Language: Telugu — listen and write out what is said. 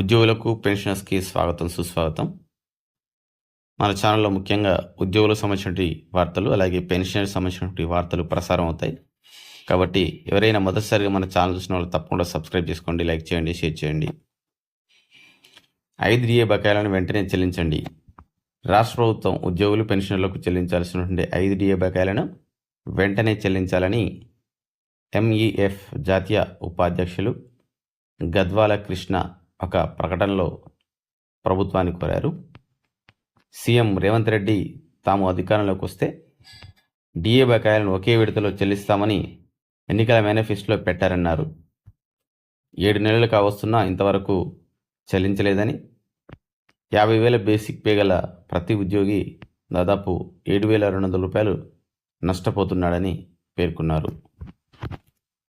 ఉద్యోగులకు పెన్షనర్స్కి స్వాగతం సుస్వాగతం. మన ఛానల్లో ముఖ్యంగా ఉద్యోగులకు సంబంధించినటువంటి వార్తలు అలాగే పెన్షనర్స్ సంబంధించినటువంటి వార్తలు ప్రసారం అవుతాయి. కాబట్టి ఎవరైనా మొదటిసారిగా మన ఛానల్ చూసిన వాళ్ళు తప్పకుండా సబ్స్క్రైబ్ చేసుకోండి లైక్ చేయండి షేర్ చేయండి. ఐదు డిఏ బకాయిలను వెంటనే చెల్లించండి. రాష్ట్ర ప్రభుత్వం ఉద్యోగులు పెన్షనర్లకు చెల్లించాల్సినటువంటి ఐదు డిఏ బకాయిలను వెంటనే చెల్లించాలని ఎంఈఎఫ్ జాతీయ ఉపాధ్యక్షులు గద్వాల కృష్ణ ఒక ప్రకటనలో ప్రభుత్వాన్ని కోరారు. సీఎం రేవంత్ రెడ్డి తాము అధికారంలోకి వస్తే డిఏ బకాయిలను ఒకే విడతలో చెల్లిస్తామని ఎన్నికల మేనిఫెస్టోలో పెట్టారన్నారు. ఏడు నెలలు కావస్తున్నా ఇంతవరకు చెల్లించలేదని యాభై వేల బేసిక్ పే గల ప్రతి ఉద్యోగి దాదాపు ఏడు వేల రెండు వందల రూపాయలు నష్టపోతున్నాడని పేర్కొన్నారు.